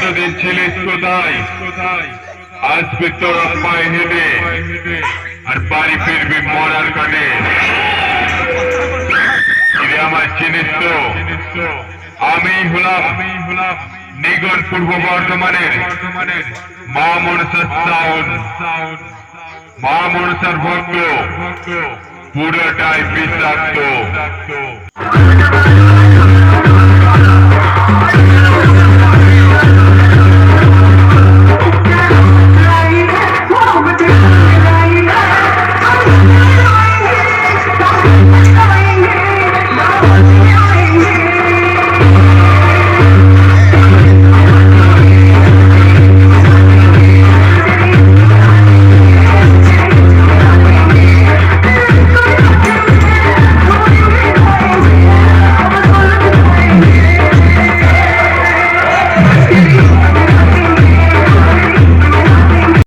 এতদিন ছিলিস কোথায়? আসবি তোর পায়ে হেঁটে। আর বাড়ি ফিরবি মরার কানে। আমার চিনিস তো? আমি হলাম আমি হলাম নিগন পূর্ব বর্ধমানের মা মনসার সাউন্ড মা মনসার ভক্ত। পুরোটাই বিষাক্ত।